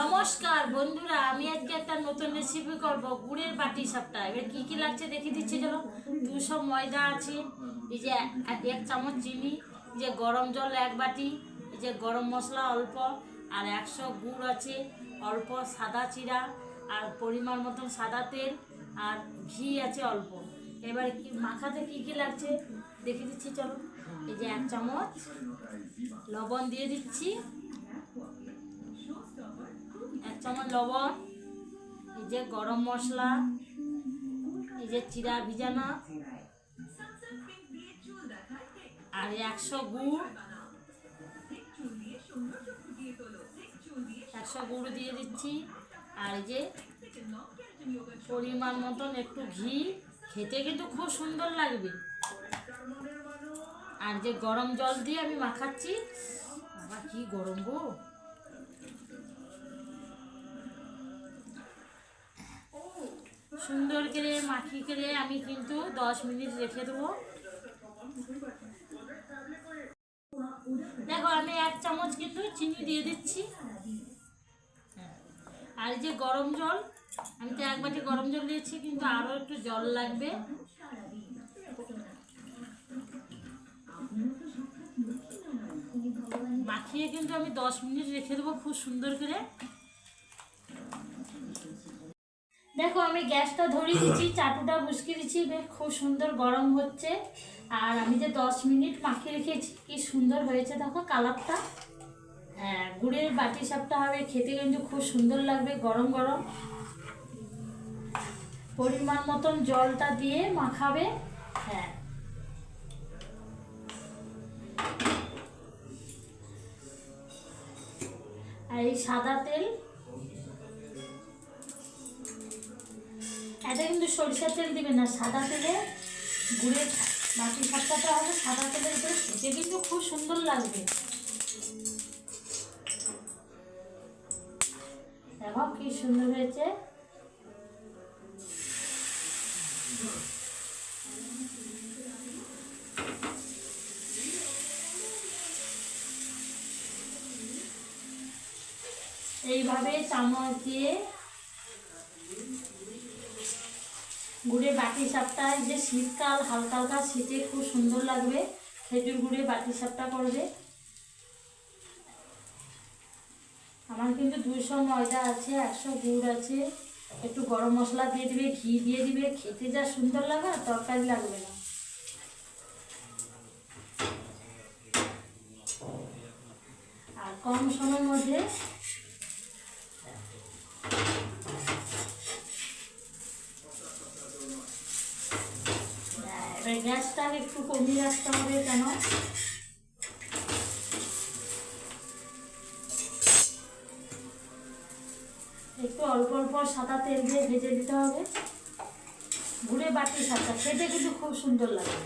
নমস্কার, বন্ধুরা, আমি আজকে একটা নতুন রেসিপি করব, গুড়ের বাটি সাপটা। এবার কি কি লাগছে দেখিয়ে দিচ্ছি, চলো। দুশো ময়দা আছে, এই যে এক চামচ চিনি যে গরম জল এক বাটি, এই যে গরম মশলা অল্প, আর একশো গুড় আছে, অল্প সাদা চিরা, আর পরিমাণ মতন সাদা তেল, আর ঘি আছে অল্প। এবার কি, মাখাতে কি কি লাগছে দেখে দিচ্ছি, চলো। এই যে এক চামচ লবণ দিয়ে দিচ্ছি। চামচ লবণ এই যে গরম মশলা, এই যে চিরা ভিজানো, আর একশো গুড়। একশো গুড় দিয়ে দিচ্ছি। আর এই যে পরিমাণ মতন একটু ঘি। খেতে কিন্তু খুব সুন্দর লাগবে। আর যে গরম জল দিয়ে আমি মাখাচ্ছি। বাবা, কি গরম গো। সুন্দর করে মাখি করে আমি কিন্তু দশ মিনিট রেখে দেবো। দেখো, আমি এক চামচ কিন্তু চিনি দিয়ে দিচ্ছি। হ্যাঁ। আর যে গরম জল, আমি তো এক বাটি গরম জল দিয়েছি, কিন্তু আরও একটু জল লাগবে। মাখিয়ে কিন্তু আমি দশ মিনিট রেখে দেবো খুব সুন্দর করে। দেখো আমি গ্যাসটা ধরিয়ে দিচ্ছি চাটুটা বসিয়ে দিচ্ছি বেশ খুব সুন্দর গরম হচ্ছে। আর আমি যে দশ মিনিট মাখিয়ে রেখেছি কি সুন্দর হয়েছে দেখো কালারটা। হ্যাঁ গুড়ের বাটি সাপটা হবে খেতে কিন্তু খুব সুন্দর লাগবে গরম গরম। পরিমাণ মতন জলটা দিয়ে মাখাবে। হ্যাঁ। আর এই সাদা তেল এটা কিন্তু সরিষার তেল দিবে না, সাদা তেলে গুড়ের বাকি সাতটাটা হবে সাদা তেলের উপরে খেতে কিন্তু খুব সুন্দর লাগবে। দেখো কি সুন্দর হয়েছে। এইভাবে চামচ দিয়ে গুড়ের বাটি সাপটা, এই যে শীতকাল হালকা হালকা শীতে খুব সুন্দর লাগবে। খেজুর গুড়ের বাটি সাপটা করবে। আমার কিন্তু দুইশো ময়দা আছে, একশো গুড় আছে। একটু গরম মশলা দিয়ে দিবে, ঘি দিয়ে দিবে। খেতে যা সুন্দর লাগে আর তরকারি লাগবে না। আর কম সময়ের মধ্যে এবার গ্যাসটা একটু কমিয়ে রাখতে হবে কেন? একটু অল্প অল্প সাদা তেল দিয়ে ভেজে দিতে হবে। ঘুরে বাটি সাদা, খেতে কিন্তু খুব সুন্দর লাগে।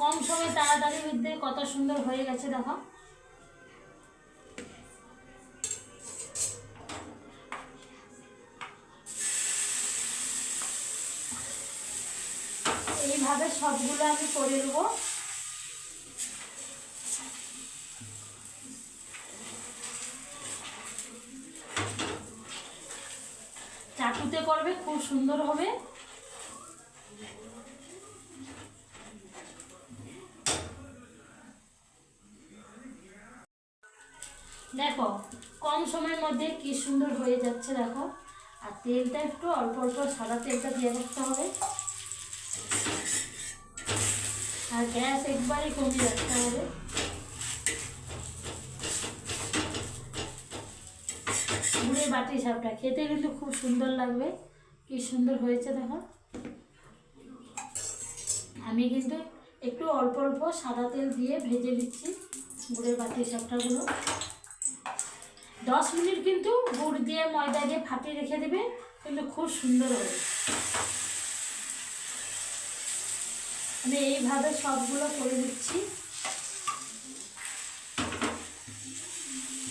কম সময় তাড়াতাড়ি মধ্যে কত সুন্দর হয়ে গেছে দেখো। এইভাবে সবগুলো আমি করে নেব। চাকুতে করবে, খুব সুন্দর হবে। দেখো, কম সময়ের মধ্যে কি সুন্দর হয়ে যাচ্ছে, দেখো। আর তেলটা একটু অল্প অল্প সাদা তেলটা দিয়ে রাখতে হবে। আর গ্যাস একবারই কমিয়ে রাখতে হবে। গুড়ের বাটি সাপটা খেতে কিন্তু খুব সুন্দর লাগবে। কি সুন্দর হয়েছে দেখো। আমি কিন্তু একটু অল্প অল্প সাদা তেল দিয়ে ভেজে নিচ্ছি গুড়ের বাটি সাপটাগুলো দশ মিনিট কিন্তু গুড় দিয়ে ময়দা দিয়ে ফাটিয়ে রেখে দেবে, কিন্তু খুব সুন্দর হবে। আমি এইভাবে সবগুলো করে দিচ্ছি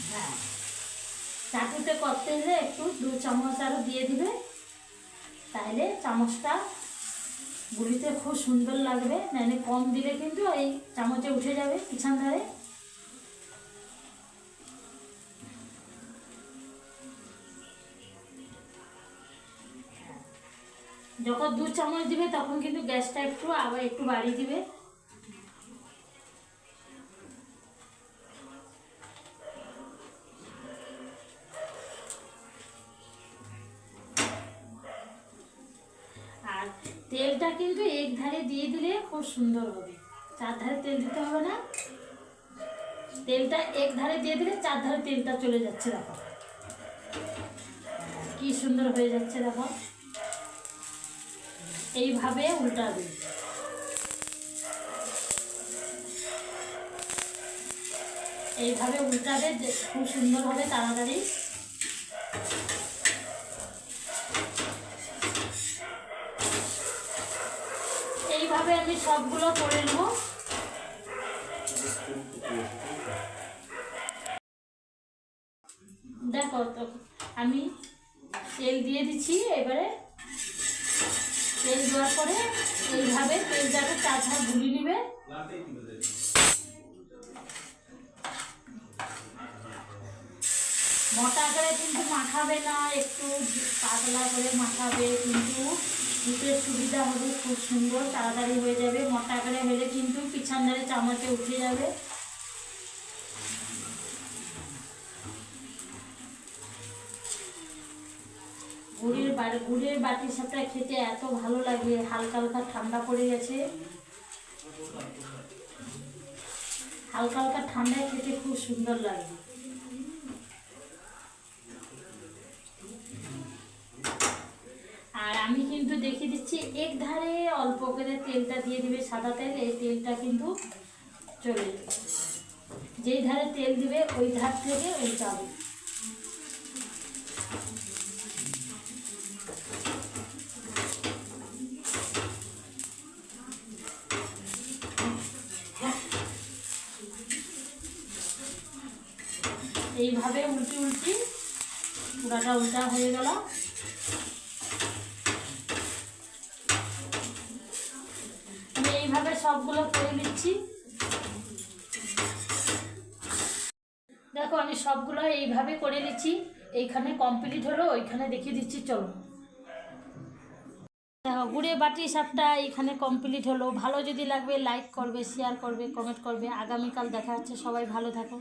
হ্যাঁ। চাটুতে করতে হলে একটু দু চামচ আরও দিয়ে দিবে। তাহলে চামচটা গুলিতে খুব সুন্দর লাগবে। নাহলে কম দিলে কিন্তু এই চামচে উঠে যাবে পিছন ধারে যখন দু চামচ দিবে, তখন কিন্তু গ্যাসটা একটু আবার একটু বাড়িয়ে দিবে। আর তেলটা কিন্তু এক ধারে দিয়ে দিলে খুব সুন্দর হবে। চার ধারে তেল দিতে হবে না। তেলটা এক ধারে দিয়ে দিলে চার ধারে তেলটা চলে যাচ্ছে, দেখো। কি সুন্দর হয়ে যাচ্ছে, দেখো। এইভাবে উল্টাবে এইভাবে উল্টাবে খুব সুন্দর হবে তাড়াতাড়ি। এইভাবে আমি সবগুলো করে নেব। দেখো তো, আমি তেল দিয়ে দিচ্ছি, এবারে তেল দেওয়ার পরে এইভাবে তেলটাকে চার ধার নেবে। মোটা করে কিন্তু মাখাবে না, একটু পাতলা করে মাখাবে, কিন্তু দিতে সুবিধা হবে, খুব সুন্দর, তাড়াতাড়ি হয়ে যাবে। মোটা করে হলে কিন্তু পিছন ধারে চামচে উঠে যাবে। গুড়ের বাড়ি গুড়ের বাটির সাথে খেতে এত ভালো লাগে, হালকা হালকা ঠান্ডা পড়ে গেছে। হালকা হালকা ঠান্ডায় খেতে খুব সুন্দর লাগে। আর আমি কিন্তু দেখিয়ে দিচ্ছি এক ধারে অল্প করে তেলটা দিয়ে দিবে সাদা তেল, এই তেলটা কিন্তু চলে যেই ধারে তেল দিবে, ওই ধার থেকে উল্টাবে এইভাবে উল্টি উল্টি পুরাটা উল্টা হয়ে গেল। আমি এইভাবে সবগুলো করে নিচ্ছি। দেখো, আমি সবগুলো এইভাবে করে নিচ্ছি। এইখানে কমপ্লিট হলো, ওইখানে দেখিয়ে দিচ্ছি, চলো। দেখো, গুড়ে বাটি সাপটা এখানে কমপ্লিট হলো। ভালো যদি লাগবে লাইক করবে শেয়ার করবে কমেন্ট করবে। আগামীকাল দেখা হচ্ছে। সবাই ভালো থাকো।